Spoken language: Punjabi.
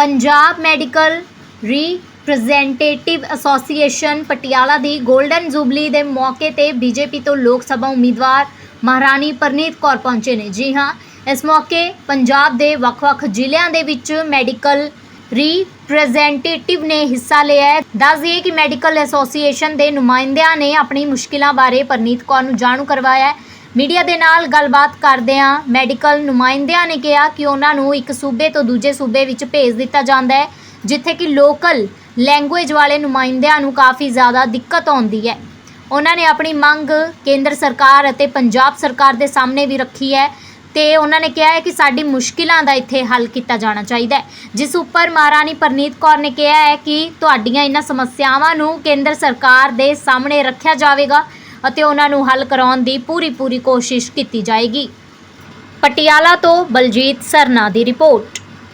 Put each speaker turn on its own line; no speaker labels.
Punjab medical representative association Patiala ਦੀ 골ਡਨ ਜੁਬਲੀ ਦੇ ਮੌਕੇ ਤੇ ਬੀਜੇਪੀ ਤੋਂ ਲੋਕ ਸਭਾ ਉਮੀਦਵਾਰ ਮਹਾਰਾਣੀ ਪਰਨੀਤ ਕੌਰ ਪਹੁੰਚੇ ਨੇ। ਜੀ ਹਾਂ, ਇਸ ਮੌਕੇ ਪੰਜਾਬ ਦੇ ਵੱਖ-ਵੱਖ ਜ਼ਿਲ੍ਹਿਆਂ ਦੇ ਵਿੱਚ ਮੈਡੀਕਲ ਰੀਪ੍ਰੈਜ਼ੈਂਟੇਟਿਵ ਨੇ ਹਿੱਸਾ ਲਿਆ ਹੈ। ਦੱਸ ਦਈਏ ਕਿ ਮੈਡੀਕਲ ਐਸੋਸੀਏਸ਼ਨ ਦੇ ਨੁਮਾਇੰਦਿਆਂ ਨੇ ਆਪਣੀ ਮੁਸ਼ਕਿਲਾਂ ਬਾਰੇ ਪਰਨੀਤ ਕੌਰ ਨੂੰ ਜਾਣੂ ਕਰਵਾਇਆ ਮੀਡੀਆ ਦੇ ਨਾਲ ਗੱਲਬਾਤ ਕਰਦਿਆਂ ਮੈਡੀਕਲ ਨੁਮਾਇੰਦਿਆਂ ਨੇ ਕਿਹਾ ਕਿ ਉਹਨਾਂ ਨੂੰ ਇੱਕ ਸੂਬੇ ਤੋਂ ਦੂਜੇ ਸੂਬੇ ਵਿੱਚ ਭੇਜ ਦਿੱਤਾ ਜਾਂਦਾ ਹੈ, ਜਿੱਥੇ ਕਿ ਲੋਕਲ ਲੈਂਗੁਏਜ ਵਾਲੇ ਨੁਮਾਇੰਦਿਆਂ ਨੂੰ ਕਾਫੀ ਜ਼ਿਆਦਾ ਦਿੱਕਤ ਆਉਂਦੀ ਹੈ। ਉਹਨਾਂ ਨੇ ਆਪਣੀ ਮੰਗ ਕੇਂਦਰ ਸਰਕਾਰ ਅਤੇ ਪੰਜਾਬ ਸਰਕਾਰ ਦੇ ਸਾਹਮਣੇ ਵੀ ਰੱਖੀ ਹੈ ਤੇ ਉਹਨਾਂ ਨੇ ਕਿਹਾ ਹੈ ਕਿ ਸਾਡੀ ਮੁਸ਼ਕਿਲਾਂ ਦਾ ਇੱਥੇ ਹੱਲ ਕੀਤਾ ਜਾਣਾ ਚਾਹੀਦਾ ਹੈ। ਜਿਸ ਉੱਪਰ ਮਹਾਰਾਣੀ ਪਰਨੀਤ ਕੌਰ ਨੇ ਕਿਹਾ ਹੈ ਕਿ ਤੁਹਾਡੀਆਂ ਇਹਨਾਂ ਸਮੱਸਿਆਵਾਂ ਨੂੰ ਕੇਂਦਰ ਸਰਕਾਰ ਦੇ ਸਾਹਮਣੇ ਰੱਖਿਆ ਜਾਵੇਗਾ। ਅਤੇ ਉਹਨਾਂ ਨੂੰ ਹੱਲ ਕਰਾਉਣ ਦੀ ਪੂਰੀ ਪੂਰੀ ਕੋਸ਼ਿਸ਼ ਕੀਤੀ ਜਾਏਗੀ। ਪਟਿਆਲਾ ਤੋਂ ਬਲਜੀਤ ਸਰਨਾ ਦੀ ਰਿਪੋਰਟ।